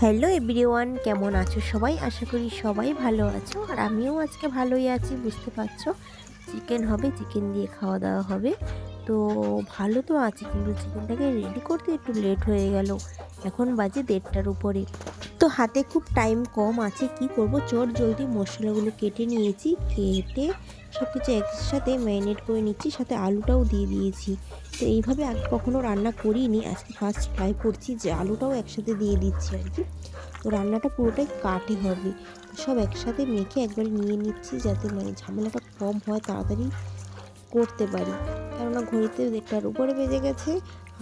Hello everyone, কেমন আছো সবাই? আশা করি সবাই ভালো আছো। আর আমিও আজকে ভালোই আছি, বুঝতে পারছ? চিকেন হবে, চিকেন দিয়ে খাওয়া দাওয়া হবে। তো ভালো তো আছে, কিন্তু চিকেনটাকে রেডি করতে একটু লেট হয়ে গেল। এখন বাজে দেড়টার উপরে। তো হাতে খুব টাইম কম আছে, কি করব? চট জলদি মশলাগুলো কেটে নিয়েছি, কেটে সব কিছু একসাথে ম্যারিনেট করে নিচ্ছি, সাথে আলুটাও দিয়ে দিয়েছি। তো এইভাবে আগে কখনো রান্না করিনি, আজকে ফার্স্ট ট্রাই করছি যে আলুটাও একসাথে দিয়ে দিচ্ছি আর কি। তো রান্নাটা পুরোটাই কাটে হবে। সব একসাথে মেখে একবার নিয়ে নিচ্ছি যাতে মানে ঝামেলাটা কম হয়, তাড়াতাড়ি করতে পারি। কেননা ঘড়িতে দেড়টার উপরে বেজে গেছে,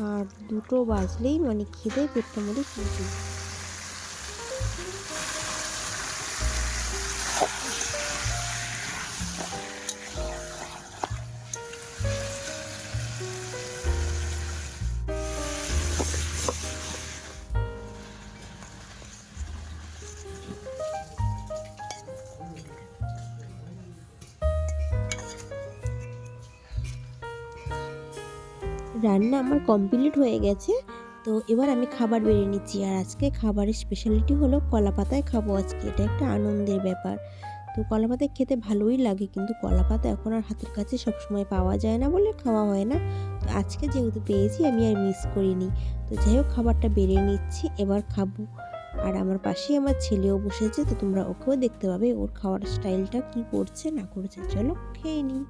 আর দুটো বাজলেই মানে খিদে পেটটা মধ্যে রান্না আমার কমপ্লিট হয়ে গেছে। তো এবার আমি খাবার বেড়ে নিচ্ছি। আর আজকে খাবারের স্পেশালিটি হলো কলা পাতায় খাব আজকে। এটা একটা আনন্দের ব্যাপার। তো কলা পাতায় খেতে ভালোই লাগে, কিন্তু কলা পাতা এখন আর হাতের কাছে সবসময় পাওয়া যায় না বলে খাওয়া হয় না। তো আজকে যেহেতু পেয়েছি, আমি আর মিস করিনি। তো যাই হোক, খাবারটা বেড়ে নিচ্ছি, এবার খাব। আর আমার পাশেই আমার ছেলেও বসেছে, তো তোমরা ওকেও দেখতে পাবে, ওর খাওয়ার স্টাইলটা কি করছে না করছে। চলো খেয়ে নিই।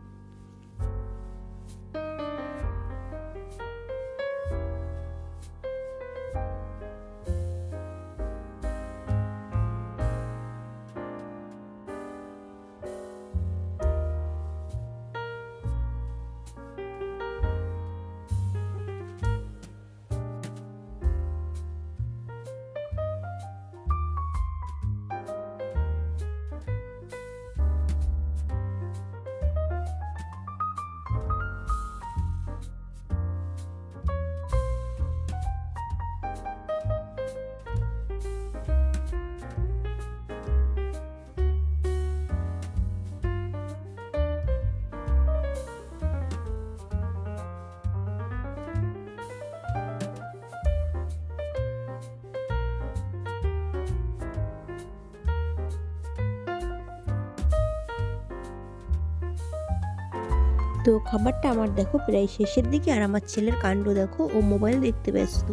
তো খাবারটা আমার দেখো প্রায় শেষের দিকে আর আমার ছেলের কাণ্ড দেখো, ও মোবাইল দেখতে ব্যস্ত।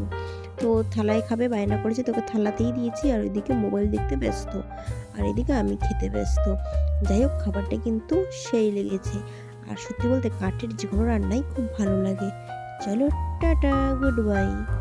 তো থালায় খাবে, বায়না করেছে, তোকে থালাতেই দিয়েছি, আর ওইদিকে মোবাইল দেখতে ব্যস্ত। আর এদিকে আমি খেতে ব্যস্ত। যাই হোক, খাবারটা কিন্তু সেই লেগেছে। আর সত্যি বলতে কাঠের যে কোনো রান্নাই খুব ভালো লাগে। চলো, টাটা গুড বাই